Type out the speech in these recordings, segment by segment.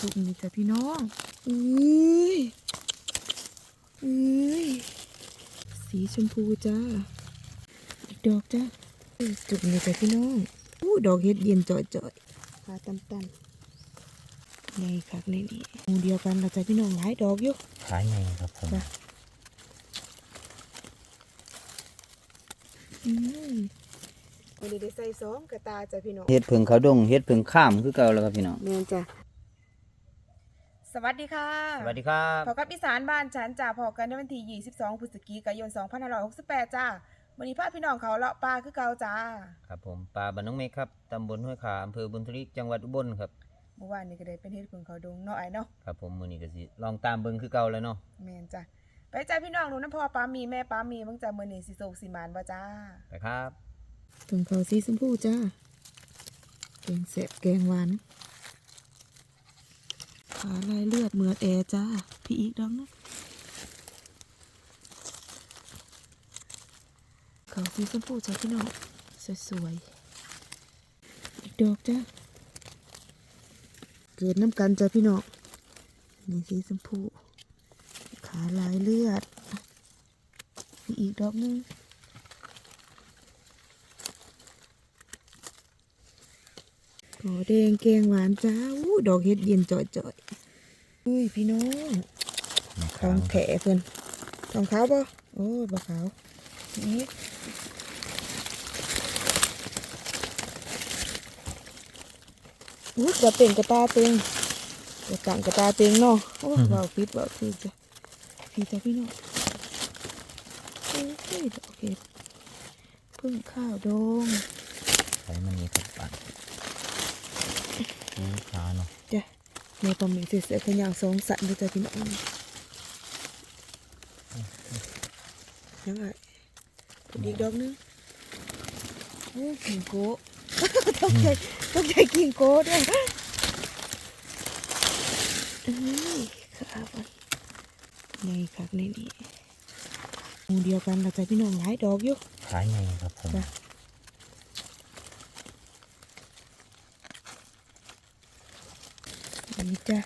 สุกนี่จ้ะพี่น้องอุ้ยอุ้ยสีชมพูจ้าอีกดอกจ้าสุกนี่จ้ะพี่น้องอู้ดอกเห็ดเย็นจ่อยๆขาตันๆในคักในนี่หมู่เดียวกันละจ้ะพี่น้องหลายดอกอยู่ขายไงครับผมจ้ะอืมวันนี้ได้ใส่สองกระตาจ้ะพี่น้องเฮ็ดผึ่งเขาดงเฮ็ดผึ่งข้ามคือเก่าแล้วครับพี่น้องแม่นจ้ะส วัสดีค่ะ สวัสดีครับพอกับอีสานบ้านฉันจ้าพอกันในวันที่ 22 พฤศจิกายน 2568 จ้าวันนี้พาพี่น้องเขาเลาะปลาคือเก่าจ้า ครับผมปลาบ้านน้องเมฆครับตำบลห้วยขาอำเภอบุญทลิกจังหวัดอุบลครับ เมื่อวานนี้ก็ได้เป็นเฮ็ดเพิ่งเขาดงเนาะไอ้เนาะ ครับผมมื้อนี้ก็สิลองตามเบิ่งคือเก่าแล้วเนาะแม่นจ้ะไปจ้าพี่น้องหนูน้ำพ่อปลามีแม่ปลามีเบิ่งจ้ามื้อนี้สิโศกสิหมานบ่จ้า ไปครับเพิ่งเขาสีชมพูจ้าแกงแซ่บแกงหวาน ขาลายเลือดเหมือดแอจ้า พี่อีกดองนะเขาสีชมพูจ้าพี่น้องสวยๆอีกดอกจ้า เกิดน้ำกันจ้าพี่น้องนี่สีชมพูขาลายเลือดมีอีกดอกหนึง ขอแดงแกงหวานจ้าอู้ดอกเห็ดเย็นจ่อยๆอุ้ยพี่น้องทองแถเพิ่นทองขาวป่ะโอ้ยบ่ขาวนี่อู้กระเต็งกระตาเต็งกระตังกระตาเต็งเนาะโอ้เบาปิดเบาคือจ้ะพี่จ้ะพี่น้องโอ้ยดอกเห็ดพึ่งข้าวดงไปมันนี้ครับปันอู้ ขาเนาะจ้ะในปลาหมึกเสือขยาวสองสันเลยจ้ะพี่น้องยังไงอีกดอกนึงโอ้กิงโก้ต้องใจต้องใจกิงโก้ด้วยเอ้ยขาบันในคักในนี่หมู่เดียวกันเราจะพี่น้องหลายดอกอยู่ขายไงครับผม จ้ะนี่จ้ะ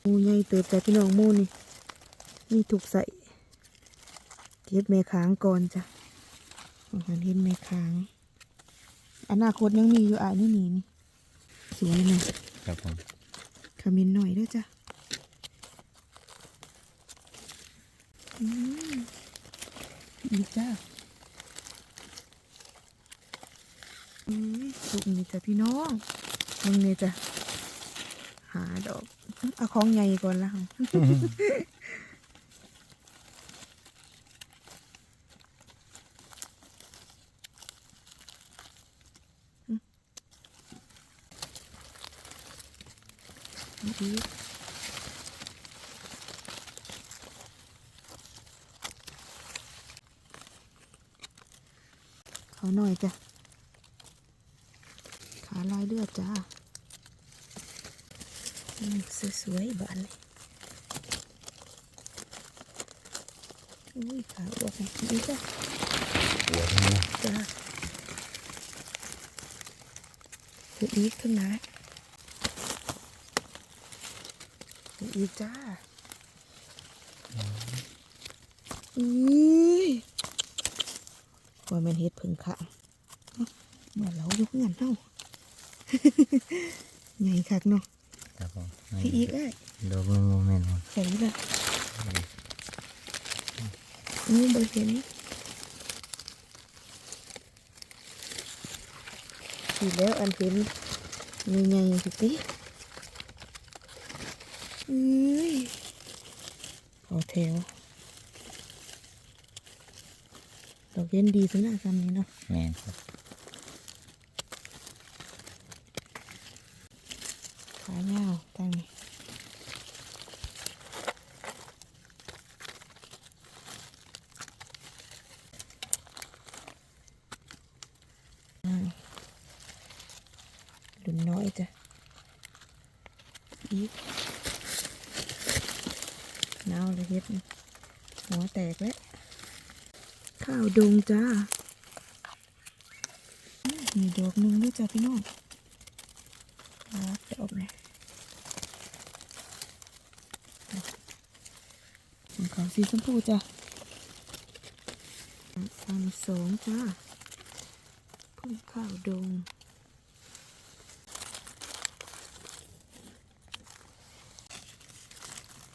หมูใหญ่เติบจ้ะพี่น้องหมูนี่นี่ถูกใส่เก็บแม่ค้างก่อนจ้ะอาหารเห็นแม่ค้างอนาคตยังมีอยู่อะนี่นี่นี่สวยนะครับผมขมิ้นหน่อยด้วยจ้ะอืมอีกจ้ะอืมสุกนี่จ้ะพี่น้อง มึงนี่จะหาดอกเอาของใหญ่ก่อนละค่ะอีกเขาหน่อยจ้ะขาลายเลือดจ้า สวยๆบานเลยอุ้ยขาอวกนี่จ้ะหัวทั้งนี้จ้าคืออีกขึ้นนะคืออีกจ้าอุ้ยว่ามันเฮ็ดเพึ่งขางเอ้าเมื่อเราอยู่เพื่อนเท่าใหญ่คักเนาะ ครับผมพี่อีกเอ้ยดอกนึงโมเมนต์มันใส่ละนี่บริเห็นทีแล้วอันเห็นมีไงสิติอุ้ยขอแถวดอกเย็นดีสุดหน้าซ้ำนี้เนาะแม่นครับ ขายาวตั้งนี้อ่าดุนน้อยจ้ะอีกนาวเลยเฮ็ดหัวแตกแล้ว ข้าวดงจ้ามมีดอกหนึ่งด้วยจ้ะพี่น้องครับ สีชมพูจ้ะอันสองจ้าพึ่งข้าวดง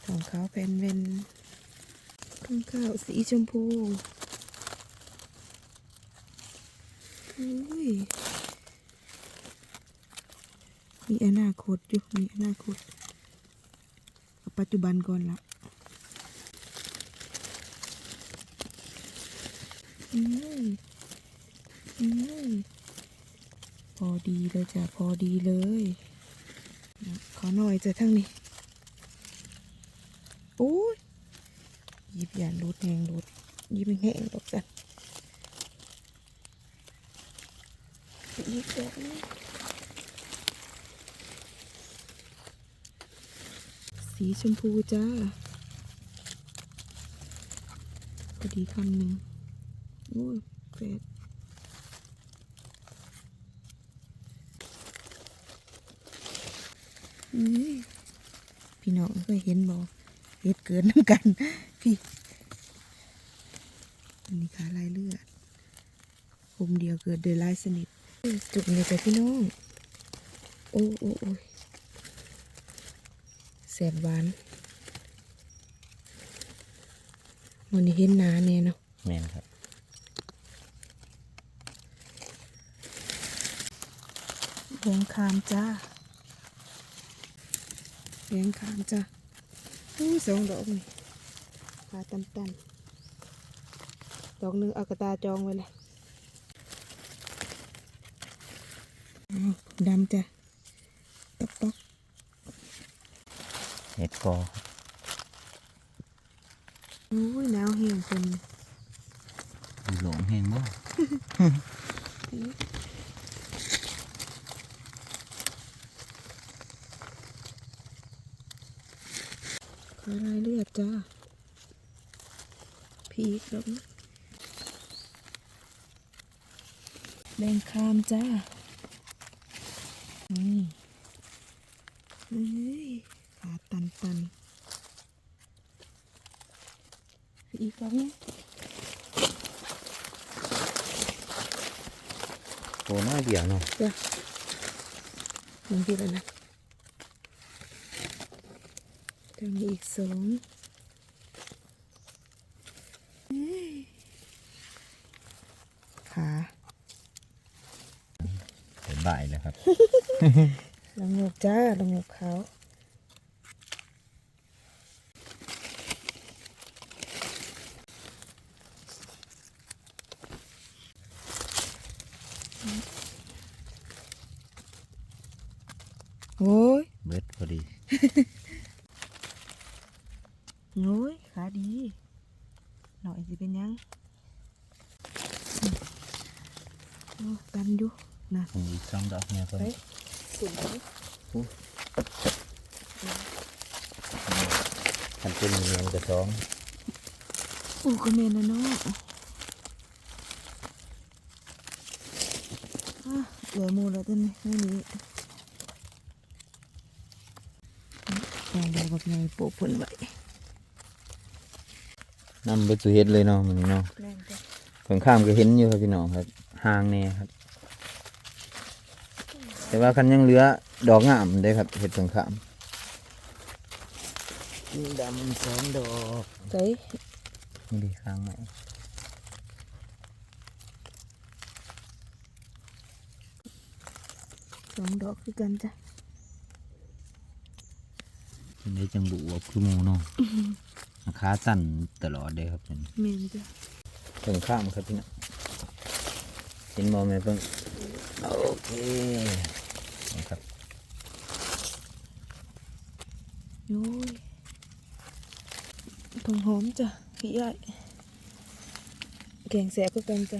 ของเขาเป็นเป็นพึ่งข้าวสีชมพูอุ้ยมีอนาคตอยู่มีอนาคต ปัจจุบันก่อนละ อืมอืมพอดีเลยจ้ะพอดีเลย ขอหน่อยจะทั้งนี้โอ้ยหยิบยานรูดแหงรูดหยิบแหงดอกจ้ะอีกดอกนึงสีชมพูจ้าพอดีคำหนึ่ง อ้ยแปดนี่พี่น้องเคยเห็นบ่เห็ดเกินน้ำกัน พี่ อันนี้ขาลายเลือดผมเดียวเกิดโดยลายสนิท จุกเลยจ้ะพี่น้อง โอ้โอ้โอ้ยแสบหวานมันนี้เห็นหนาเนี่ยเนาะแม่นครับ แดงคามจ้าแดงคามจ้าอู้สองดอกนี่ขาตันตันๆดอกหนึ่งเอากระตาจองไว้เลยอ้าวดำจ้ะตอกตอกเห็ดกออู้ยหนาวเหี่ยงคนหลงเห็นบ่ ขาลายเลือดจ้าพีกดอกนี้แดงคามจ้านี่เฮ้ยขาตันตันอีกแล้วเนี่ยโอ้น้อยเดียวเนาะจ้ะมันกี่แล้วนะจะ มีอีกสองเฮ้ยขาเห็ดบ่ายเลยครับลงหกจ้าลงหกขาวโอ้ย เบิดพอดี โอ้ยขาดี หน่อยสิเป็นยังอืมโอ้ตันอยู่นะ มีอีกสองดอกเนี่ยเพิ่น ไปสุดเลย คันเป็นเมียนกระส องโอ้ก็เมนแล้วเนาะอะเหลือมูแล้วต้นนี้ไม่มีลองดูแบบไงโปะพุ่นไว้นำไปสู่เห็ดเลยเนาะมันนี้เนาะแม่นจ้ะเพิ่งข้ามก็เห็นอยู่ครับพี่น้องครับห่างแน่ครับ แต่ว่าคันยังเหลือดอกงามได้ครับเห็ดเพิ่งข้าม มีดำสองดอกใจนี่ดีข้างไหนสองดอกคือกันจ้ะเป็นได้จังบุว่าคือหมูเนาะขาสั่นตลอดเลยครับเป็นแม่นจ้ะเพิ่งข้ามครับพี่น้องเห็นมองไหมเพิ่งโอเคนะครับโอ้ย ผงหอมจ้ะพี่ใหญ่แกงแสบคือกันจ้ะ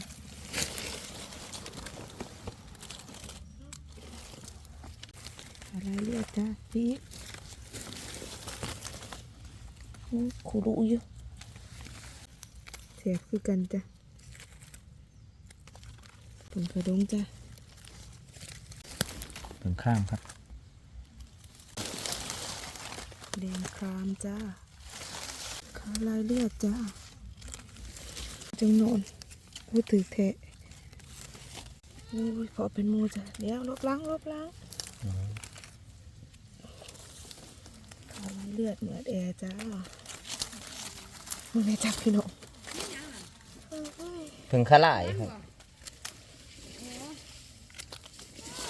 อะไรเรียกจ้ะพี่โอ้ขูรู้อยู่แสบคือกันจ้ะผงกระดงจ้ะเพิ่งข้ามครับแดงครามจ้าขขา ลายเลือดจ้าจังโนนพูดถือแทะอุ้ยพอเป็นหมูจ้ะเดี๋ยวลบล้างลบล้างขาลายเลือดเหมือนแอร์จ้ามึงไงจับพี่น้องถึงขาลายครับ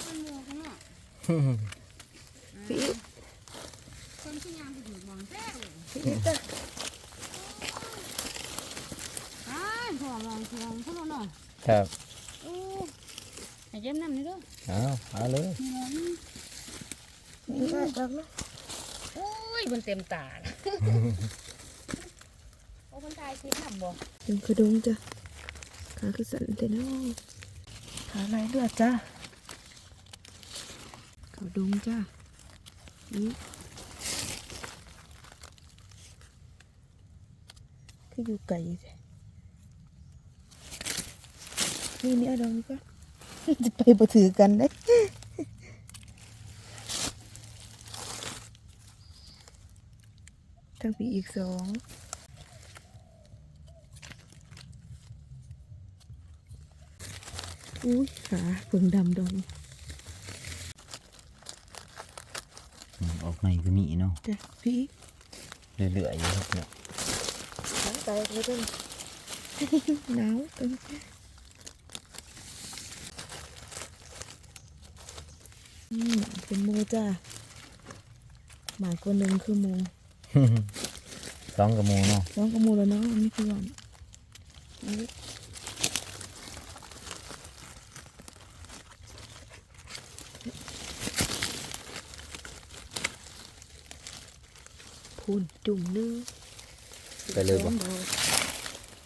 มันโมกันเนาะพี่อีกคนที่ยามไปถึงมองแท้เลยพี่อีกจ้ะ อ้ายพอมองทองเขาเนาะครับโอ้ให้เย็บน้ำนี่เด้อเอาเอาเลยมีเงินนี่ได้ดักนะโอ้ยมันเต็มตานะโอ้มันตายคิดหนับบ่ยังกระดงจ้ะขาคือสั่นแต่น้องขาลายเลือดจ้าเขาดงจ้านี่คืออยู่ไกลแท้ นี่นี่เอาดองนี่ก่อนจะไปบ่ถือกันได้ทั้งปีอีกสองอุ้ยขาเพิ่งดำดงอืมออกในก็มีเนาะจ้ะพี่เรื่อยๆอยู่ครับเนี่ยหลังแตกเลยด้วยหนาวตึงอืม เป็นหมูจ้าหมายคนหนึ่งคือหมูสองกระมูเนาะร้องกับหมูแล้วเนาะนี่คือวันนี่พูนจุ่มนึงไปเลยบ่สองดอก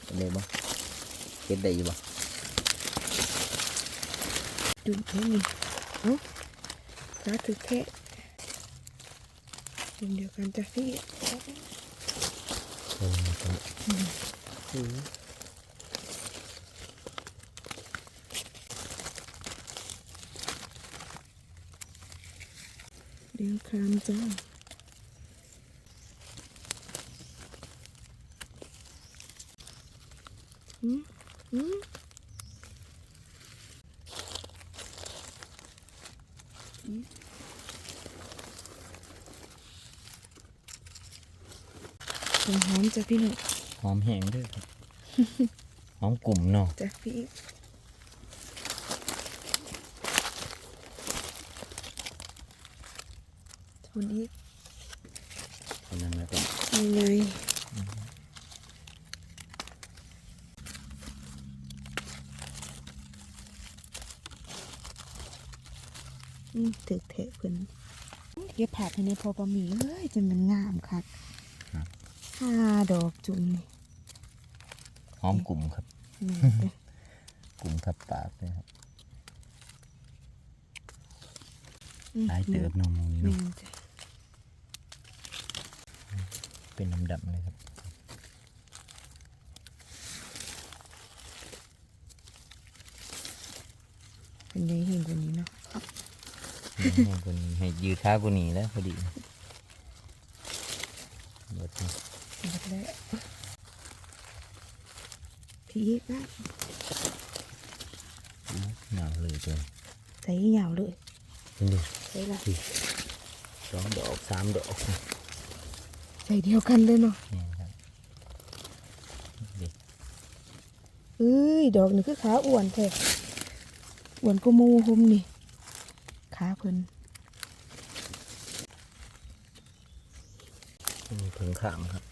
ไปเลยบ่เก็บได้อยู่บ่จุ่มแค่นี้เอ้า ขาถือแค่เช่นเดียวกันจ้ะพี่เออครับเลี้ยงครามจ้าอืมอืมอืมต้นหอ มจ้ะพี่หนุ่มหอมแห้งด้วยครับ หอมกลุ่มเนาะจ้ะพี่ชนอีกอันนั้นแล้วก็ยังไงอืมถึกเทะเพิ่นเก็บผักให้ในพอประหมีเอ้ยจนมันงามคัก ห้าดอกจุ่มนี่หอมกลุ่มครับนี่เด้อกลุ่มทับปากเลยครับอืมหลายเติบเนาะหมองนี้แม่เนาะนจ้ะเป็นดำๆเลยครับเป็นไงเห็นกว่านี้เนาะให้คนให้ยืดขากูหนีแล้วพอดีหมดนี่ หมดแล้วพี่อีกได้หนาวเลยตัวใส่ยาวเลยนี่ดูใส่ละสองดอกสามดอกใส่เดียวกันเลยเนาะนี่ครับนี่เอ้ยดอกนี่คือขาอ้วนแท้อ้วนก็มูหมนี่ขาเพิ่นมีผงขามครับ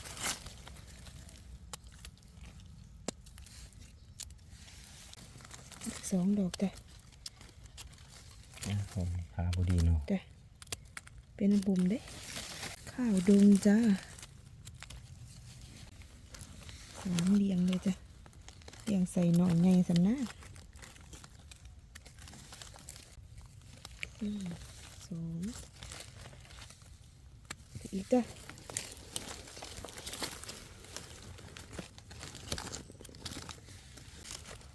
สองดอกจ้ะนะผมขาพอดีเนาะจ้ะเป็นบุ่มเด้ ข้าวดงจ้าหอมเลียงเลยจ้ะเลียงใส่หน่อยใหญ่สันนะสี่สองอีกจ้ะ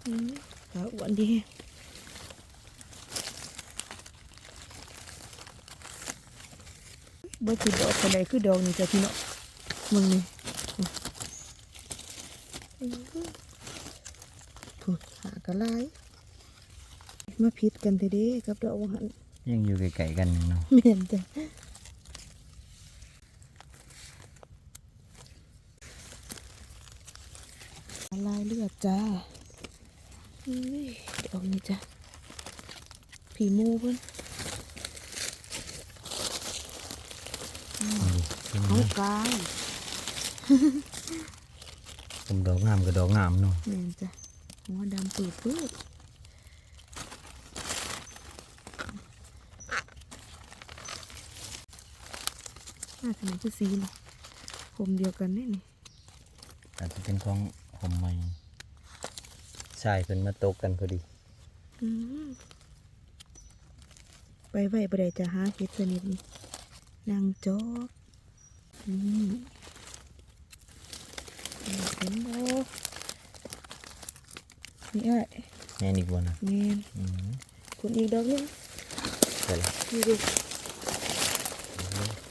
อืม ขาอ้วนดีบ่สิดอกกันใดคือดอกนี่จ้ะพี่เนาะมึงนี่ถูกหากระไลมาพิดกันเถอะเด้กับดอกว่าหันยังอยู่ไกลๆกันอยู่เนาะเหม็นจ้ะลายเลือดจ้า อุ้ยดอกนี้จ้ะผีมูเพิ่นเขากลางผมดอกงามกับดอกงามเนาะเหม็นจ้ะหัวดำปืดปืดน่าจะเป็นคือสีนี่ผมเดียวกันนี่นี่อาจจะเป็นของผมใหม่ ใช่เพิ่นมาตกกันพอดีอืมไปไว้บ่ได้จะหาเห็ดสนิทนี่นางจอกนี่เห็นบ่นี่ไอ้แม่นอีกบ่นะแม่นอืมคุณอีกดอกหนึงใช่ละนี่ดู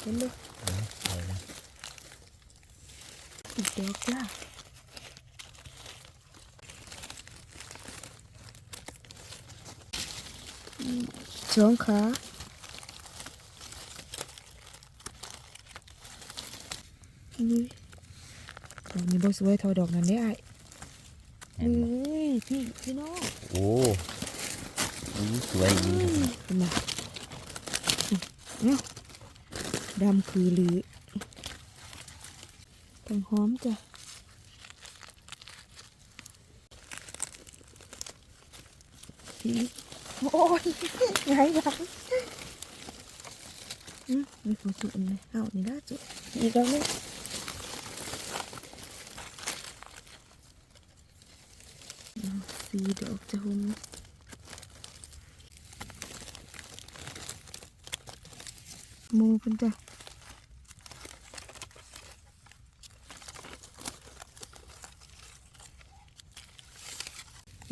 เห็นบ่เอาใช่ละอีกดอกจ้าอืม สองขานี่ดอกนี้บ่สวยเท่าดอกนั้นเด้ไอ้แม่นบ่นี่พี่พี่น้องโอ้ยสวยดีครับเห็นไหมเนี่ยดำคือหรือตังหอมจ้ะพี่ โอ้ยไงยังอืมมีของสุดอันเลยเอานี่ได้จุดอีกแล้วเนี่ยสีดอกจะหุ่มมูเพิ่นจ้ะ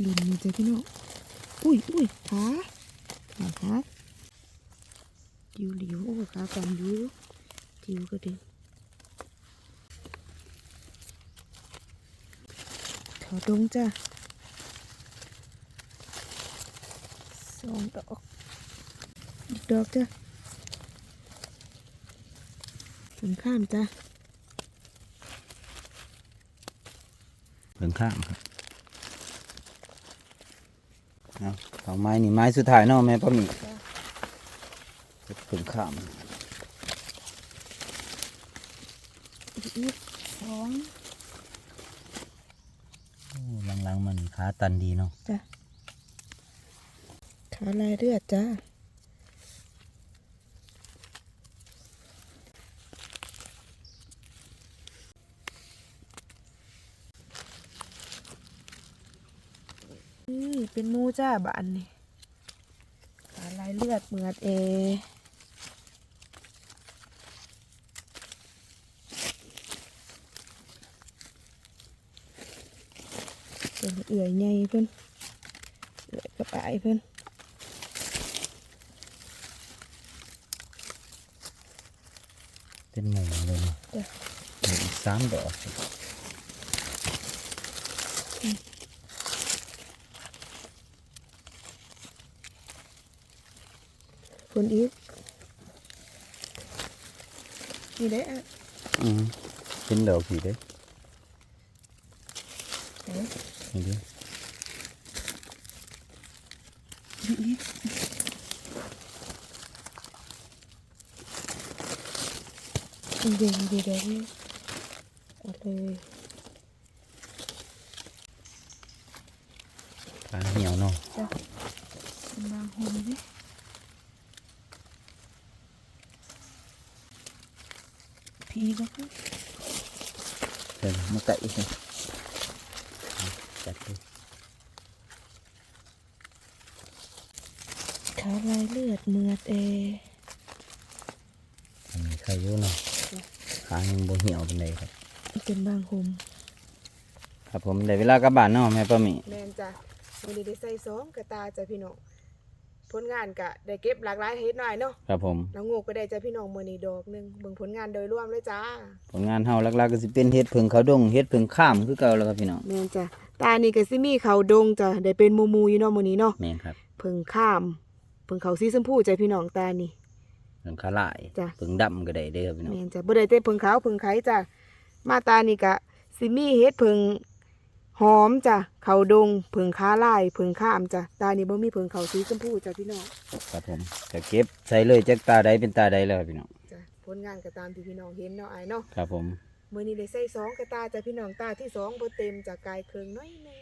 ลุนนี่จ้ะพี่น้อง อุ้ยอุ้ยขาขาขาจิวหลิวโอ้ขากันยูจิวก็ดีเขาดงจ้ะสองดอกอีกดอกจ้ะถึงข้ามจ้ะเบิ่งข้างครับ เอาเอาไม้นี่ไม้สุดท้ายเนาะแม่ป้าหมีเบิ่งข้ามอีกสองโอ้หลังๆมันขาตันดีเนาะจ้ะขาลายเลือดจ้านี่เป็นหมู จ้าบานนี่ขาลายเลือดเหมือดเอเป็นเอื่อยใหญ่เพิ่นเอื่อยกระปายเพิ่นเป็นหมูเลยเนาะจ้ะมีอีกสามดอก เพิ่นอีกนี่ได้อะอืมเป็นดอกสีเด้เอ๊ะนี่เด้อีกเด่นดีเด้นี่เอาเลยขาเหี่ยวเนาะจ้ะบางหงนี่พีก็คือเดี๋ ยวมาไก่อีกนะจัดเลยขาลายเลือดเหมือดเออันนี้ใครอยู่เนาะขายังบ่เหี่ยวเป็นไดครับเป็นบางหมครับผมได้เวลากลับบ้านเนาะแม่ป้าหมีแมนจ้ะวันนี้ได้ใส่สองกระตาจ้ะพี่น้อง พอลงานก็ได้เก็บหลากหลายเฮ็ดหน่อยเนาะครับผม แล้วงูก็ได้จ้ะพี่น้องมื้อนี้ดอกหนึงเบิ่งผลงานโดยรวมเลยจ้าผลงานเฮาหลักๆก็สิเป็นเฮ็ดผึ่งเขาดงเฮ็ดผึ่งข้ามคือเก่าแล้วครับพี่น้องแม่นจ้ะตานี่ก็สิมีเขาดงจ้ะได้เป็นหมูๆอยู่เนาะมื้อนี้เนาะแม่นครับเพิ่งข้ามเพิ่งเขาสีชมพูจ้ะพี่น้องตานี่ผึ่งขาลายจ้ะผึ่งดำก็ได้เด้อครับพี่น้อง แม่นจ้ะบ่ได้แต่เพิ่งขาวเพิ่งไข่จ้ะมาตานี่ก็สิมีเฮ็ดเพิ่ง หอมจ้ะเขาดงเพิ่งค้าลายเพิ่งข้ามจ้ะตานี่บ่มีเพิ่งเขาสีชมพูจ้ะพี่น้องครับผมก็เก็บใส่เลยจากตาใดเป็นตาใดแล้วครับพี่น้องจ้ะผลงานก็ตามที่พี่น้องเห็นเนาะอ้ายเนาะครับผมมื่อนี้ได้ใส่สองกระตาจ้ะพี่น้องตาที่สองบ่เต็มจากกายเคืองน้อยหนึง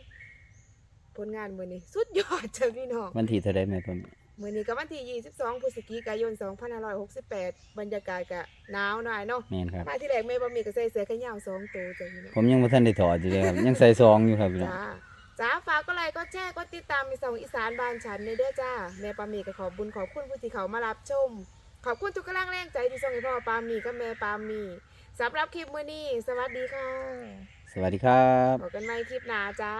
ผลงานมื้อนี้สุดยอดจ้ะพี่น้องวันที่เท่าใดแม่เพิ่น มื้อนี้ก็วันที่ 22พฤศจิกายน 2568 บรรยากาศก็หนาวหน่อยเนาะแม่นครับมาที่แรกแม่บ่มีก็ใส่เสื้อแขนยาวสองตัวจ้ะพี่น้องผมยังบ่ทันได้ถอดอยู่เลยครับ ยังใส่ซองอยู่ครับพี่น้อง จ้าจ้าฝากก็ไลค์ก็แชร์ก็ติดตามมีสองอีสานบ้านฉันในเด้อจ้า แม่ปามีก็ขอบบุญขอบคุณผู้ที่เขามารับชม ขอบคุณทุกกำลังแรงใจที่ส่งให้พ่อปามีกับแม่ปามีสำหรับคลิปมื้อนี้ สวัสดีค่ะสวัสดีครับ พบกันใหม่คลิปหน้าจ้า